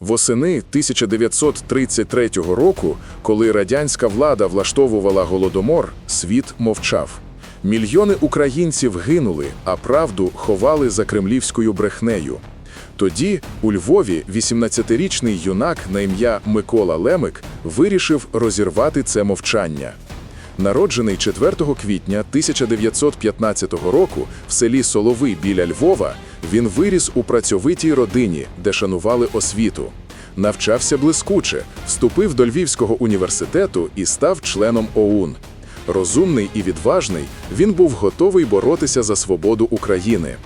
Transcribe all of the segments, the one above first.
Восени 1933 року, коли радянська влада влаштовувала голодомор, світ мовчав. Мільйони українців гинули, а правду ховали за кремлівською брехнею. Тоді у Львові 18-річний юнак на ім'я Микола Лемик вирішив розірвати це мовчання. Народжений 4 квітня 1915 року в селі Солови біля Львова, він виріс у працьовитій родині, де шанували освіту. Навчався блискуче, вступив до Львівського університету і став членом ОУН. Розумний і відважний, він був готовий боротися за свободу України.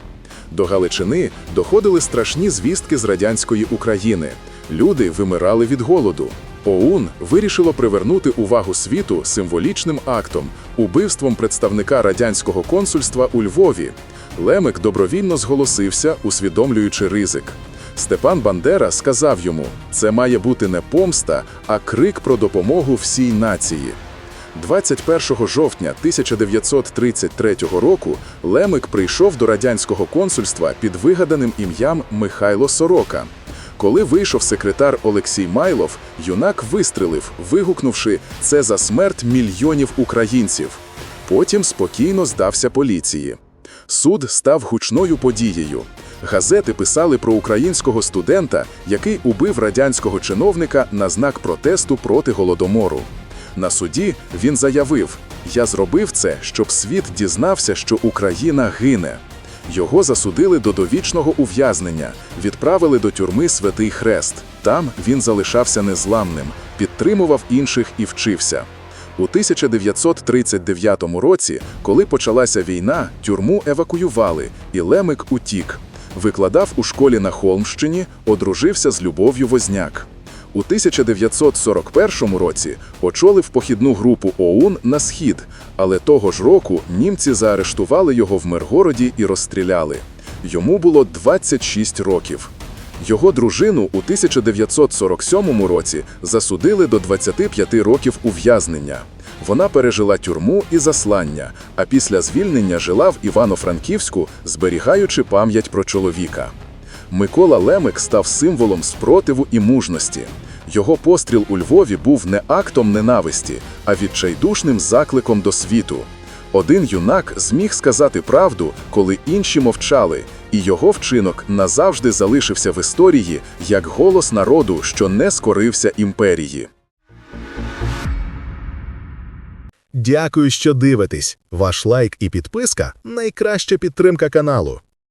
До Галичини доходили страшні звістки з радянської України. Люди вимирали від голоду. ОУН вирішило привернути увагу світу символічним актом убивством представника радянського консульства у Львові. Лемик добровільно зголосився, усвідомлюючи ризик. Степан Бандера сказав йому: це має бути не помста, а крик про допомогу всій нації. 21 жовтня 1933 року Лемик прийшов до радянського консульства під вигаданим ім'ям Михайло Сорока. Коли вийшов секретар Олексій Майлов, юнак вистрелив, вигукнувши «Це за смерть мільйонів українців». Потім спокійно здався поліції. Суд став гучною подією. Газети писали про українського студента, який убив радянського чиновника на знак протесту проти голодомору. На суді він заявив: Я зробив це, щоб світ дізнався, що Україна гине. Його засудили до довічного ув'язнення, відправили до тюрми Святий Хрест. Там він залишався незламним, підтримував інших і вчився. У 1939 році, коли почалася війна, тюрму евакуювали, і Лемик утік. Викладав у школі на Холмщині, одружився з Любов'ю Возняк. У 1941 році очолив похідну групу ОУН на схід, але того ж року німці заарештували його в Миргороді і розстріляли. Йому було 26 років. Його дружину у 1947 році засудили до 25 років ув'язнення. Вона пережила тюрму і заслання, а після звільнення жила в Івано-Франківську, зберігаючи пам'ять про чоловіка. Микола Лемик став символом спротиву і мужності. Його постріл у Львові був не актом ненависті, а відчайдушним закликом до світу. Один юнак зміг сказати правду, коли інші мовчали, і його вчинок назавжди залишився в історії як голос народу, що не скорився імперії. Дякую, що дивитесь. Ваш лайк і підписка найкраща підтримка каналу.